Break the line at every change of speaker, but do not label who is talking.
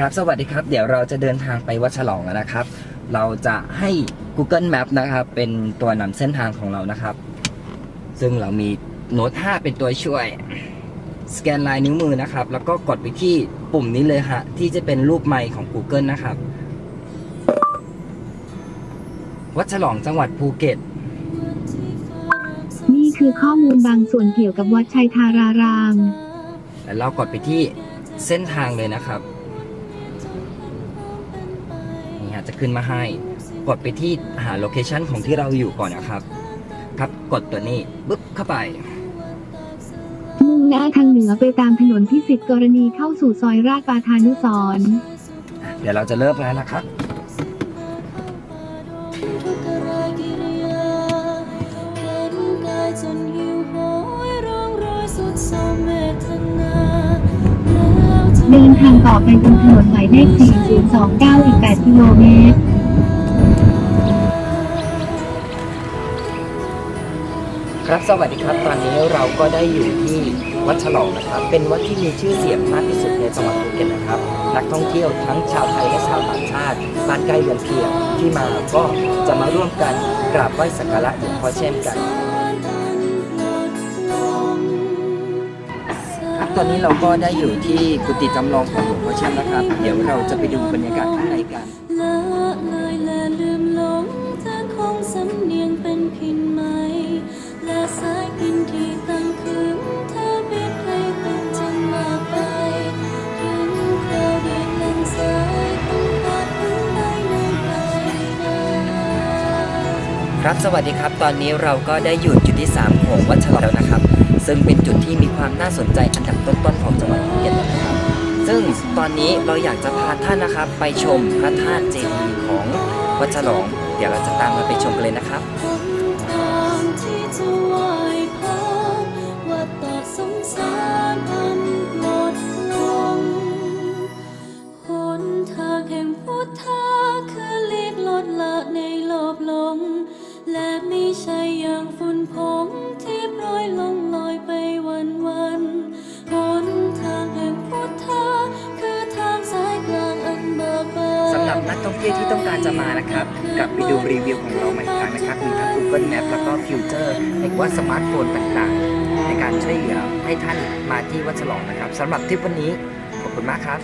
ครับ สวัสดีครับ เดี๋ยวเราจะเดินทางไปวัดฉลองแล้วนะครับ เราจะให้ Google Map นะครับ เป็นตัวนำเส้นทางของเรานะครับ ซึ่งเรามีโน้ต 5 เป็นตัวช่วย สแกนลายนิ้วมือนะครับ แล้วก็กดไปที่ปุ่มนี้เลยฮะ ที่จะเป็นรูปไมค์ของ Google นะครับ วัดฉลองจังหวัดภูเก็ต
นี่คือข้อมูลบางส่วนเกี่ยวกับวัดชัยธาราราม
แล้วเรากดไปที่เส้นทางเลยนะครับ นี่ฮะจะขึ้นมาให้ กดไปที่หาโลเคชันของที่เราอยู่ก่อนนะครับ ครับกดตัวนี้ปึ๊บเข้าไป
มุ่งหน้าทางเหนือไปตามถนนพิสิทธิ์กรณีเข้าสู่ซอยราชปาทานุสรณ์
เดี๋ยวเราจะเริ่มแล้วนะครับ
จนหิวโหยร้องรอยสุดโทรมเวทนา
เดินทางต่อไปบนถนนหมายเลข 4029 อีก 8 กิโลเมตร
ครับสวัสดีครับ ตอนนี้เราก็ได้อยู่ที่วัดฉลองนะครับ เป็นวัดที่มีชื่อเสียงมากที่สุดในจังหวัดภูเก็ตนะครับ นักท่องเที่ยวทั้งชาวไทยและชาวต่างชาติบ้านใกล้เรือนเคียงที่มาก็จะมาร่วมกันกราบไหว้สักการะหลวงพ่อเช่นกัน ตอนนี้เราก็ได้อยู่ที่กุฏิจำลองของหลวงพ่อเช่นนะครับ เดี๋ยวเราจะไปดูบรรยากาศข้างในกัน
ละเลยและลืมหลงเธอคงสำเนียงเป็นพินไหมและสายพินที่ตั้งคืนเธอเบียดใครเป็นจังมากไปถึงคราวเดียดลังสายต้องขาดหัวใจในใจนา
ครับสวัสดีครับ ตอนนี้เราก็ได้อยู่จุดที่3ของวัดฉลองแล้วนะครับ ซึ่งเป็นจุดที่มีความน่าสนใจอันดับต้นๆของจังหวัดภูเก็ตแล้วนะครับ ซึ่งตอนนี้เราอยากจะพาท่านนะครับ ไปชมพระธาตุเจดีย์ของวัดฉลอง เดี๋ยวเราจะตามมาไปชมกันเลยนะครับ
และในโลบลง และไม่ใช่อย่างฝุ่นผง รับนั
กท่องเที่ยวที่ต้องการจะมานะครับกลับไปดูรีวิวของเราใหม่ครั้งนะครับมีทั้ง Google Map แล้วก็ฟิวเจอร์หรือว่าสมาร์ทโฟนต่างๆ ในการช่วยเหลือให้ท่านมาที่วัดฉลองนะครับสำหรับทริปวันนี้ขอบคุณมากครับ